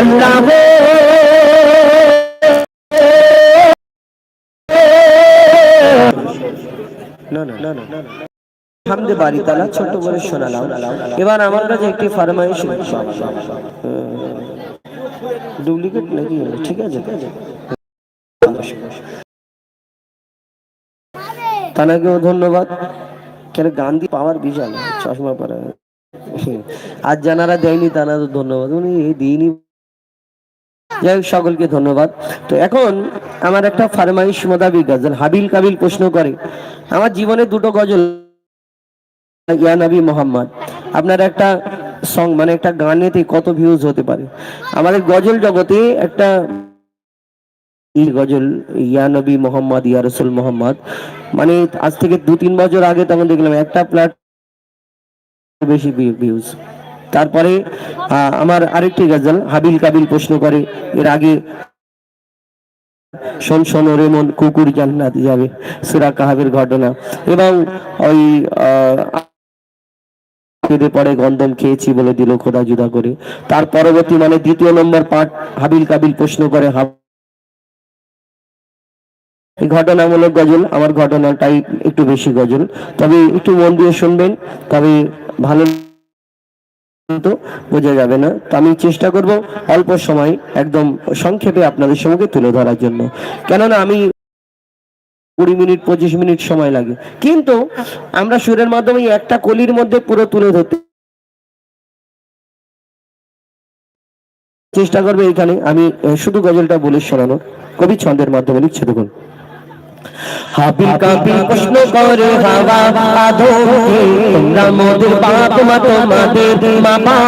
আল্লাহ। হামদে বাড়ি তালা ছোট করে শোনালাম। এবার আমার কাছে একটি ফরমাইশ ডুপ্লিকেট নাকি? ঠিক আছে। তানাকেও ধন্যবাদ। কেন গান্ধী পাওয়ার বিশাল। চশমা পরা। আজ জানারা দেয়নি তারা তো ধন্যবাদ। উনি দিইনি যাই হোক, সকলকে ধন্যবাদ। তো এখন আমার একটা ফারমাইশ মোতাবিক গজল, হাবিল কাবিল প্রশ্ন করে, আমার জীবনে দুটো গজল, ইয়া মোহাম্মদ। আপনার একটা সং মানে একটা গানেতে কত ভিউজ হতে পারে? আমাদের গজল জগতে একটা গজল, ইয়া নবী মোহাম্মদ, ইয়া রসুল মোহাম্মদ মানে আজ থেকে দু তিন বছর আগে তখন দেখলাম একটা প্ল্যাট বেশি ভিউজ তারপরে আমার আরেকটি গজল, হাবিল কাবিল প্রশ্ন করে, এর আগে শোন শোন ওরে মন, কুকুর জান্নাত যাবে, সুরা কাহাবের ঘটনা। এবং ওই কেঁদে পড়ে খেয়েছি বলে দিল খোদা জুদা করে। তার পরবর্তী মানে দ্বিতীয় নম্বর পার্ট হাবিল কাবিল প্রশ্ন করে ঘটনামূলক গজল, আমার ঘটনাটাই একটু বেশি গজল। তবে একটু মন দিয়ে শুনবেন, তবে ভালো তো বোঝা যাবে না। তো আমি চেষ্টা করব অল্প সময় একদম সংক্ষেপে আপনাদের সঙ্গে তুলে ধরার জন্য। কেননা আমি কুড়ি মিনিট, পঁচিশ মিনিট সময় লাগে। কিন্তু আমরা সুরের মাধ্যমে একটা কলির মধ্যে পুরো তুলে ধরতে চেষ্টা করবে এখানে। আমি শুধু গজলটা বলে শোনানো কবি ছন্দের মাধ্যমে লিখছে, দেখুন। হাবিল কাবিল প্রশ্ন করে হাওয়া আদমকে তোমরা মোদের বাপ মা তোমাদের মা বাপ